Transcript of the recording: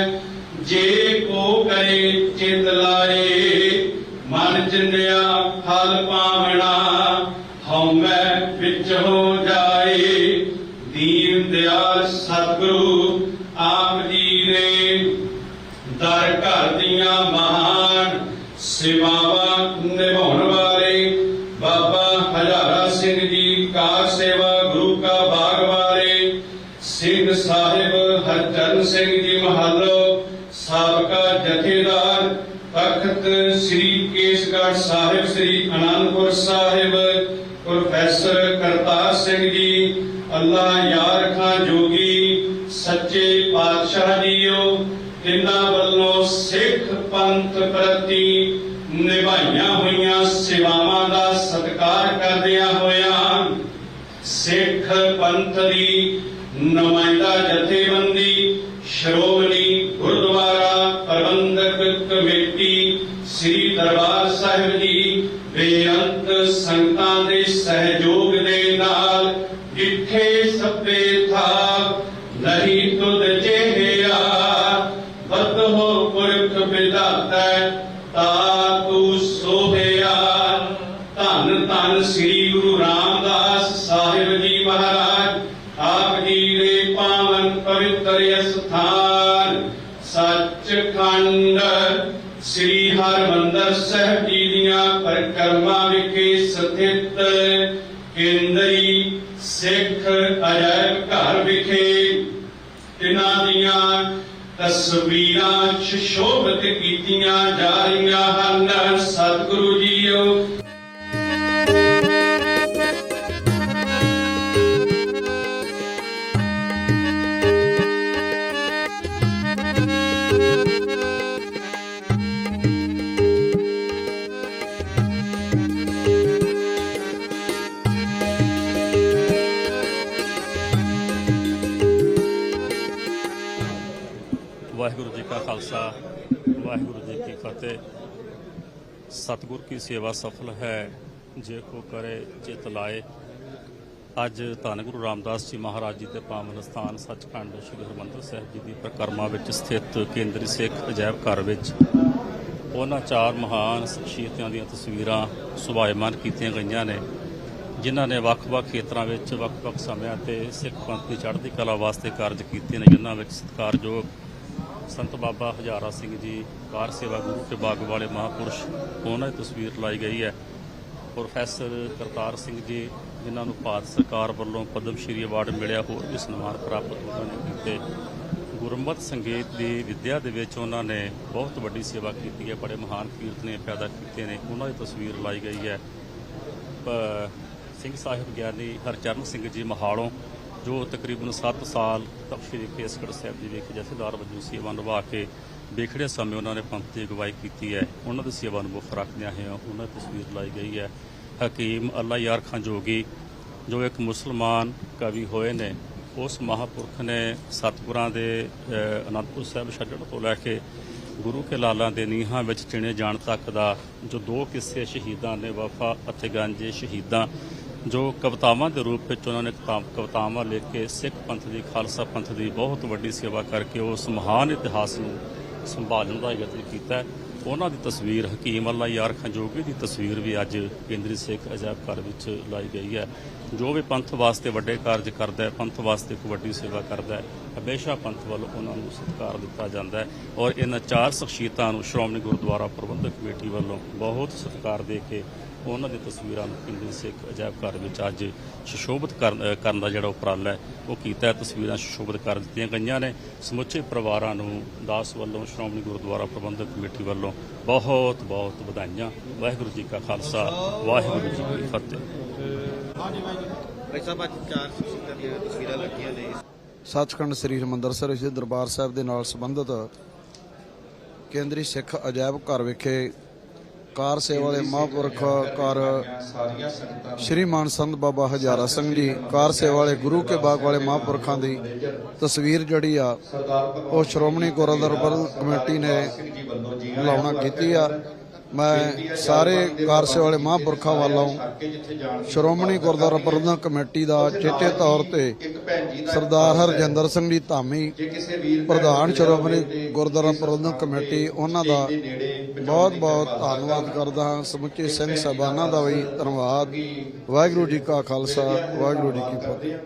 ਜੇ ਕੋ ਕਰੇ ਚਿਤ ਲਾਏ, ਮਨ ਚਿੰਦਿਆ ਫਲ ਪਾਵਣਾ, ਹਉਮੈ ਵਿੱਚ ਹੋ ਜਾਏ। ਦੀਨ ਦਿਆਲ ਸਤਿਗੁਰੂ ਆਪ ਜੀ ਨੇ ਦਰ ਘਰ ਦੀਆਂ ਮਹਾਨ ਸੇਵਾਵਾਂ ਨਿਭਾਉਣ ਹਰਚਰਨ ਸਿੰਘ ਜੀ ਮਹੱਲੋ, ਸਾਬਕਾ ਜਥੇਦਾਰ ਤਖਤ ਸ੍ਰੀ ਕੇਸਗੜ੍ਹ ਸਾਹਿਬ, ਸ੍ਰੀ ਅਨੰਦਪੁਰ ਸਾਹਿਬ, ਪ੍ਰੋਫੈਸਰ ਕਰਤਾਰ ਸਿੰਘ ਜੀ ਅੱਲਾ ਯਾਰ ਖਾਂ ਜੋਗੀ, ਸੱਚੇ ਪਾਤਸ਼ਾਹ ਜੀਓ, ਤਿੰਨਾਂ ਵੱਲੋਂ ਸਿੱਖ ਪੰਥ ਪ੍ਰਤੀ ਨਿਭਾਈਆਂ ਹੋਈਆਂ ਸੇਵਾਵਾਂ ਦਾ ਸਤਿਕਾਰ ਕਰਦਿਆਂ ਹੋਇਆਂ ਸਿੱਖ ਪੰਥ ਦੀ ਨੁਮਾਇੰਦਾ ਜਥੇਬੰਦੀ ਸ਼੍ਰੋਮਣੀ ਗੁਰਦੁਆਰਾ ਪ੍ਰਬੰਧਕ ਕਮੇਟੀ ਸ੍ਰੀ ਦਰਬਾਰ ਸਾਹਿਬ ਜੀ ਬੇਅੰਤ ਸੰਗਤਾਂ ਦੇ ਸਹਿਯੋਗ ਦੇ ਨਾਲ ਜਿੱਥੇ ਸੱਪੇ ਥਾ ਨਹੀਂ ਤੁਧ ਜਿਹੜਾ ਬਦ ਹੋ ਪੁਰਖ ਵਿਦਾਤਾ ਤਾ ਤੂੰ ਸੋਹਿਆ ਧੰਨ ਧੰਨ ਸ੍ਰੀ ਗੁਰੂ ਰਾਮਦਾਸ ਸਾਹਿਬ ਜੀ ਮਹਾਰਾਜ, ਆਪ ਜੀ ਦੇ ਪਾਵਨ ਪਵਿੱਤਰ ਸਥਾਨ ਸੱਚਖੰਡ ਸ੍ਰੀ ਹਰਿਮੰਦਰ ਸਾਹਿਬ ਜੀ ਦੀਆਂ ਪਰਿਕਰਮਾ ਵਿਖੇ ਸਥਿਤ ਕੇਂਦਰੀ ਸਿੱਖ ਅਜਾਇਬ ਘਰ ਵਿਖੇ। ਤਿਨਾਂ ਦੀਆਂ ਤਸਵੀਰਾਂ ਸ਼ੋਭਤ ਕੀਤੀਆਂ ਜਾ ਰਹੀਆਂ ਹਨ। ਸਤਿਗੁਰੂ ਜੀ ਕਾ ਖਾਲਸਾ, ਵਾਹਿਗੁਰੂ ਜੀ ਕੀ ਫਤਿਹ। ਸਤਿਗੁਰ ਕੀ ਸੇਵਾ ਸਫਲ ਹੈ, ਜੇ ਕੋ ਕਰੇ ਚਿਤ ਲਾਏ। ਅੱਜ ਧੰਨ ਗੁਰੂ ਰਾਮਦਾਸ ਜੀ ਮਹਾਰਾਜ ਜੀ ਦੇ ਪਾਵਨ ਸਥਾਨ ਸੱਚਖੰਡ ਸ੍ਰੀ ਹਰਿਮੰਦਰ ਸਾਹਿਬ ਜੀ ਦੀ ਪ੍ਰਕਰਮਾ ਵਿੱਚ ਸਥਿਤ ਕੇਂਦਰੀ ਸਿੱਖ ਅਜਾਇਬ ਘਰ ਵਿੱਚ ਉਹਨਾਂ ਚਾਰ ਮਹਾਨ ਸ਼ਖਸੀਅਤਾਂ ਦੀਆਂ ਤਸਵੀਰਾਂ ਸੁਭਾਇਮਾਨ ਕੀਤੀਆਂ ਗਈਆਂ ਨੇ, ਜਿਨ੍ਹਾਂ ਨੇ ਵੱਖ-ਵੱਖ ਖੇਤਰਾਂ ਵਿੱਚ ਵੱਖ-ਵੱਖ ਸਮਿਆਂ ਤੇ ਸਿੱਖ ਪੰਥ ਦੀ ਚੜ੍ਹਦੀ ਕਲਾ ਵਾਸਤੇ ਕਾਰਜ ਕੀਤੇ ਨੇ, ਜਿਨ੍ਹਾਂ ਵਿੱਚ ਸਤਿਕਾਰਯੋਗ ਸੰਤ ਬਾਬਾ ਹਜ਼ਾਰਾ ਸਿੰਘ ਜੀ ਕਾਰ ਸੇਵਾ ਗੁਰੂ ਕੇ ਬਾਗ ਵਾਲੇ ਮਹਾਪੁਰਸ਼ ਉਹਨਾਂ ਦੀ ਤਸਵੀਰ ਲਾਈ ਗਈ ਹੈ। ਪ੍ਰੋਫੈਸਰ ਕਰਤਾਰ ਸਿੰਘ ਜੀ, ਜਿਨ੍ਹਾਂ ਨੂੰ ਭਾਰਤ ਸਰਕਾਰ ਵੱਲੋਂ ਪਦਮ ਸ਼੍ਰੀ ਅਵਾਰਡ ਮਿਲਿਆ, ਹੋਰ ਵੀ ਸਨਮਾਨ ਪ੍ਰਾਪਤ ਉਹਨਾਂ ਨੇ ਕੀਤੇ। ਗੁਰਮਤਿ ਸੰਗੀਤ ਦੀ ਵਿਦਿਆ ਦੇ ਵਿੱਚ ਉਹਨਾਂ ਨੇ ਬਹੁਤ ਵੱਡੀ ਸੇਵਾ ਕੀਤੀ ਹੈ, ਬੜੇ ਮਹਾਨ ਕੀਰਤਨੇ ਪੈਦਾ ਕੀਤੇ ਨੇ, ਉਹਨਾਂ ਦੀ ਤਸਵੀਰ ਲਾਈ ਗਈ ਹੈ। ਸਿੰਘ ਸਾਹਿਬ ਗਿਆਨੀ ਹਰਚਰਨ ਸਿੰਘ ਜੀ ਮਹਾਲੋਂ ਜੋ ਤਕਰੀਬਨ 7 ਸਾਲ ਤਖਸ਼ੀ ਕੇਸਗੜ੍ਹ ਸਾਹਿਬ ਜੀ ਵਿਖੇ ਜਥੇਦਾਰ ਵਜੋਂ ਸੇਵਾ ਨਿਭਾ ਕੇ ਵਿਖੜੇ ਸਮੇਂ ਉਹਨਾਂ ਨੇ ਪੰਥ ਦੀ ਅਗਵਾਈ ਕੀਤੀ ਹੈ। ਉਹਨਾਂ ਦੀ ਸੇਵਾ ਨੂੰ ਮੁੱਖ ਰੱਖਦਿਆਂ ਹੋਇਆਂ ਉਹਨਾਂ ਦੀ ਤਸਵੀਰ ਲਾਈ ਗਈ ਹੈ। ਹਕੀਮ ਅੱਲਾ ਯਾਰ ਖਾਂ ਜੋਗੀ, ਜੋ ਇੱਕ ਮੁਸਲਮਾਨ ਕਵੀ ਹੋਏ ਨੇ, ਉਸ ਮਹਾਪੁਰਖ ਨੇ ਸਤਿਗੁਰਾਂ ਦੇ ਅਨੰਦਪੁਰ ਸਾਹਿਬ ਛੱਡਣ ਤੋਂ ਲੈ ਕੇ ਗੁਰੂ ਕੇ ਲਾਲਾਂ ਦੇ ਨੀਹਾਂ ਵਿੱਚ ਚਿਣੇ ਜਾਣ ਤੱਕ ਦਾ ਜੋ ਦੋ ਕਿੱਸੇ ਸ਼ਹੀਦਾਂ ਨੇ, ਵਫਾ ਅਤੇ ਗਾਂਜੇ ਸ਼ਹੀਦਾਂ ਜੋ ਕਵਿਤਾਵਾਂ ਦੇ ਰੂਪ ਵਿੱਚ ਉਹਨਾਂ ਨੇ ਕਿਤਾਬ- ਕਵਿਤਾਵਾਂ ਲਿਖ ਕੇ ਸਿੱਖ ਪੰਥ ਦੀ, ਖਾਲਸਾ ਪੰਥ ਦੀ ਬਹੁਤ ਵੱਡੀ ਸੇਵਾ ਕਰਕੇ ਉਸ ਮਹਾਨ ਇਤਿਹਾਸ ਨੂੰ ਸੰਭਾਲਣ ਦਾ ਯਤਨ ਕੀਤਾ ਉਹਨਾਂ ਦੀ ਤਸਵੀਰ ਹਕੀਮ ਅੱਲਾ ਯਾਰ ਖਾਂ ਜੋਗੀ ਦੀ ਤਸਵੀਰ ਵੀ ਅੱਜ ਕੇਂਦਰੀ ਸਿੱਖ ਅਜਾਇਬ ਘਰ ਵਿੱਚ ਲਾਈ ਗਈ ਹੈ। ਜੋ ਵੀ ਪੰਥ ਵਾਸਤੇ ਵੱਡੇ ਕਾਰਜ ਕਰਦਾ ਹੈ, ਪੰਥ ਵਾਸਤੇ ਇੱਕ ਵੱਡੀ ਸੇਵਾ ਕਰਦਾ ਹੈ, ਹਮੇਸ਼ਾ ਪੰਥ ਵੱਲੋਂ ਉਹਨਾਂ ਨੂੰ ਸਤਿਕਾਰ ਦਿੱਤਾ ਜਾਂਦਾ ਹੈ ਔਰ ਇਹਨਾਂ ਚਾਰ ਸ਼ਖਸੀਅਤਾਂ ਨੂੰ ਸ਼੍ਰੋਮਣੀ ਗੁਰਦੁਆਰਾ ਪ੍ਰਬੰਧਕ ਕਮੇਟੀ ਵੱਲੋਂ ਬਹੁਤ ਸਤਿਕਾਰ ਦੇ ਕੇ ਉਹਨਾਂ ਦੀ ਤਸਵੀਰਾਂ ਨੂੰ ਕੇਂਦਰੀ ਸਿੱਖ ਅਜਾਇਬ ਘਰ ਵਿੱਚ ਅੱਜ ਸੁਸ਼ੋਭਿਤ ਕਰਨ ਦਾ ਜਿਹੜਾ ਉਪਰਾਲਾ ਹੈ ਉਹ ਕੀਤਾ ਹੈ। ਤਸਵੀਰਾਂ ਸੁਸ਼ੋਭਿਤ ਕਰ ਦਿੱਤੀਆਂ ਗਈਆਂ ਨੇ। ਸਮੁੱਚੇ ਪਰਿਵਾਰਾਂ ਨੂੰ ਦਾਸ ਵੱਲੋਂ ਸ਼੍ਰੋਮਣੀ ਗੁਰਦੁਆਰਾ ਪ੍ਰਬੰਧਕ ਕਮੇਟੀ ਵੱਲੋਂ ਬਹੁਤ ਬਹੁਤ ਵਧਾਈਆਂ। ਵਾਹਿਗੁਰੂ ਜੀ ਕਾ ਖਾਲਸਾ ਵਾਹਿਗੁਰੂ ਜੀ ਕੀ ਫਤਿਹ। ਭਾਈ ਸਾਹਿਬ ਅੱਜ ਚਾਰ ਸਿੱਖਾਂ ਦੀਆਂ ਤਸਵੀਰਾਂ ਲੱਗੀਆਂ ਨੇ। ਸੱਚਖੰਡ ਸ੍ਰੀ ਹਰਿਮੰਦਰ ਸਾਹਿਬ ਜੀ ਦਰਬਾਰ ਸਾਹਿਬ ਦੇ ਨਾਲ ਸੰਬੰਧਿਤ ਕੇਂਦਰੀ ਸਿੱਖ ਅਜਾਇਬ ਘਰ ਵਿਖੇ ਕਾਰ ਸੇਵਾ ਦੇ ਮਹਾਂਪੁਰਖ ਕਾਰ ਸ਼੍ਰੀ ਮਾਨ ਸੰਤ ਬਾਬਾ ਹਜ਼ਾਰਾ ਸਿੰਘ ਜੀ, ਕਾਰ ਸੇਵਾ ਵਾਲੇ ਗੁਰੂ ਕੇ ਬਾਗ ਵਾਲੇ ਮਹਾਂਪੁਰਖਾਂ ਦੀ ਤਸਵੀਰ ਜਿਹੜੀ ਆ, ਉਹ ਸ਼੍ਰੋਮਣੀ ਗੁਰਦੁਆਰਾ ਕਮੇਟੀ ਨੇ ਲਾਉਣਾ ਕੀਤੀ ਆ। ਮੈਂ ਸਾਰੇ ਕਾਰਸੇ ਵਾਲੇ ਮਹਾਂਪੁਰਖਾਂ ਵੱਲੋਂ ਸ਼੍ਰੋਮਣੀ ਗੁਰਦੁਆਰਾ ਪ੍ਰਬੰਧਕ ਕਮੇਟੀ ਦਾ ਚੇਤੇ ਤੌਰ ਤੇ ਸਰਦਾਰ ਹਰਜਿੰਦਰ ਸਿੰਘ ਜੀ ਧਾਮੀ ਪ੍ਰਧਾਨ ਸ਼੍ਰੋਮਣੀ ਗੁਰਦੁਆਰਾ ਪ੍ਰਬੰਧਕ ਕਮੇਟੀ ਉਹਨਾਂ ਦਾ ਬਹੁਤ ਬਹੁਤ ਧੰਨਵਾਦ ਕਰਦਾ ਹਾਂ। ਸਮੁੱਚੇ ਸਿੰਘ ਸਾਹਿਬਾਨਾਂ ਦਾ ਵੀ ਧੰਨਵਾਦ। ਵਾਹਿਗੁਰੂ ਜੀ ਕਾ ਖਾਲਸਾ ਵਾਹਿਗੁਰੂ ਜੀ ਕੀ ਫਤਿਹ।